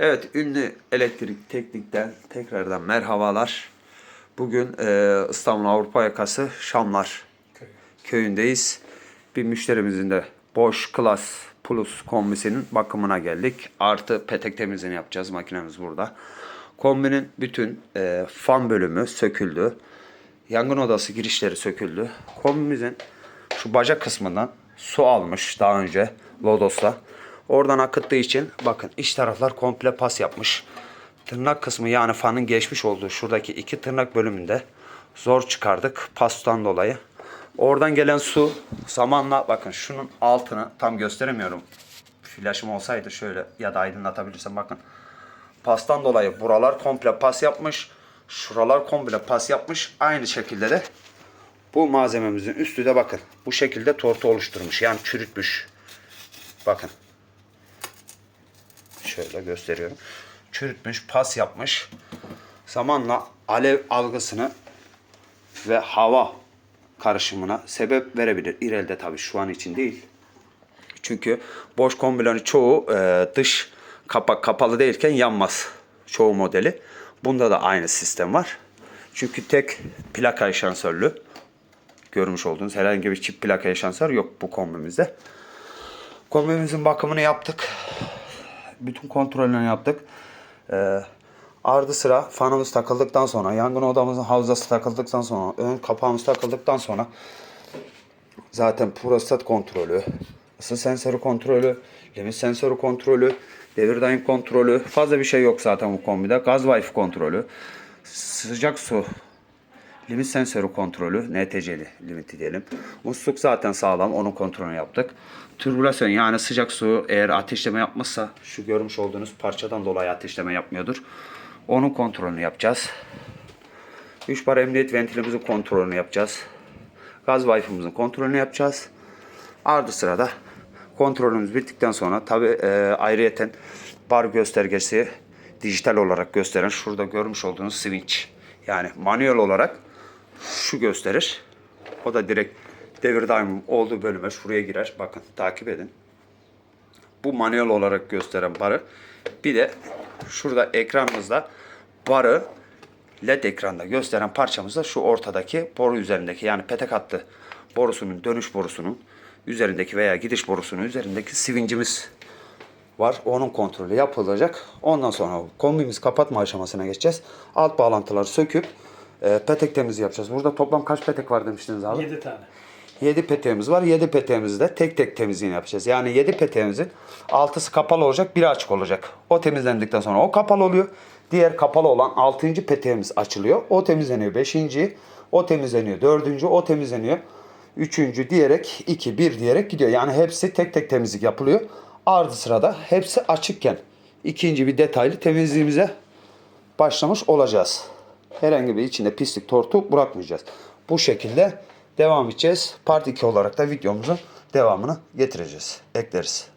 Evet, ünlü elektrik teknikten tekrardan merhabalar. Bugün e, İstanbul Avrupa Yakası Şamlar köyündeyiz. Bir müşterimizin de boş Class Plus kombisinin bakımına geldik. Artı petek temizliğini yapacağız. Makinemiz burada. Kombinin bütün e, fan bölümü söküldü. Yangın odası girişleri söküldü. Kombimizin şu bacak kısmından su almış daha önce Lodos'la. Oradan akıttığı için bakın iç taraflar komple pas yapmış. Tırnak kısmı yani fanın geçmiş olduğu şuradaki iki tırnak bölümünde zor çıkardık pastan dolayı. Oradan gelen su zamanla bakın şunun altını tam gösteremiyorum. Flaşım olsaydı şöyle ya da aydınlatabilirsem bakın. Pastan dolayı buralar komple pas yapmış. Şuralar komple pas yapmış. Aynı şekilde de bu malzememizin üstü de bakın. Bu şekilde tortu oluşturmuş. Yani çürütmüş. Bakın. Şöyle gösteriyorum. Çürütmüş, pas yapmış. Zamanla alev algısını ve hava karışımına sebep verebilir. İrelde tabii şu an için değil. Çünkü boş kombilerin çoğu e, dış kapak kapalı değilken yanmaz. Çoğu modeli. Bunda da aynı sistem var. Çünkü tek plaka eşansörlü görmüş olduğunuz herhangi bir çift plaka eşansör yok bu kombimizde. Kombimizin bakımını yaptık. Bütün kontrollerini yaptık. Ee, ardı sıra fanımız takıldıktan sonra, yangın odamızın havzası takıldıktan sonra, ön kapağımız takıldıktan sonra zaten prostat kontrolü, ısı sensörü kontrolü, limit sensörü kontrolü, devir kontrolü, fazla bir şey yok zaten bu kombide. Gaz wifi kontrolü, sıcak su limit sensörü kontrolü, NTC'li limiti diyelim. Musluk zaten sağlam, onun kontrolünü yaptık. Türbülasyon yani sıcak su eğer ateşleme yapmazsa şu görmüş olduğunuz parçadan dolayı ateşleme yapmıyordur. Onun kontrolünü yapacağız. 3 bar emniyet ventilimizin kontrolünü yapacağız. Gaz wifi'mizin kontrolünü yapacağız. Ardı sırada kontrolümüz bittikten sonra tabi e, ayrıyeten bar göstergesi dijital olarak gösteren şurada görmüş olduğunuz switch. Yani manuel olarak şu gösterir. O da direkt devir daim olduğu bölüme şuraya girer. Bakın takip edin. Bu manuel olarak gösteren barı. Bir de şurada ekranımızda barı LED ekranda gösteren parçamız da şu ortadaki boru üzerindeki yani petek hattı borusunun dönüş borusunun üzerindeki veya gidiş borusunun üzerindeki sivincimiz var. Onun kontrolü yapılacak. Ondan sonra kombimiz kapatma aşamasına geçeceğiz. Alt bağlantıları söküp e, petek temizliği yapacağız. Burada toplam kaç petek var demiştiniz abi? 7 tane. 7 peteğimiz var. 7 peteğimizi de tek tek temizliğini yapacağız. Yani 7 peteğimizin altısı kapalı olacak, biri açık olacak. O temizlendikten sonra o kapalı oluyor. Diğer kapalı olan 6. peteğimiz açılıyor. O temizleniyor 5. O temizleniyor 4. O temizleniyor 3. diyerek 2 1 diyerek gidiyor. Yani hepsi tek tek temizlik yapılıyor. Ardı sırada hepsi açıkken ikinci bir detaylı temizliğimize başlamış olacağız. Herhangi bir içinde pislik tortu bırakmayacağız. Bu şekilde devam edeceğiz. Part 2 olarak da videomuzun devamını getireceğiz. Ekleriz.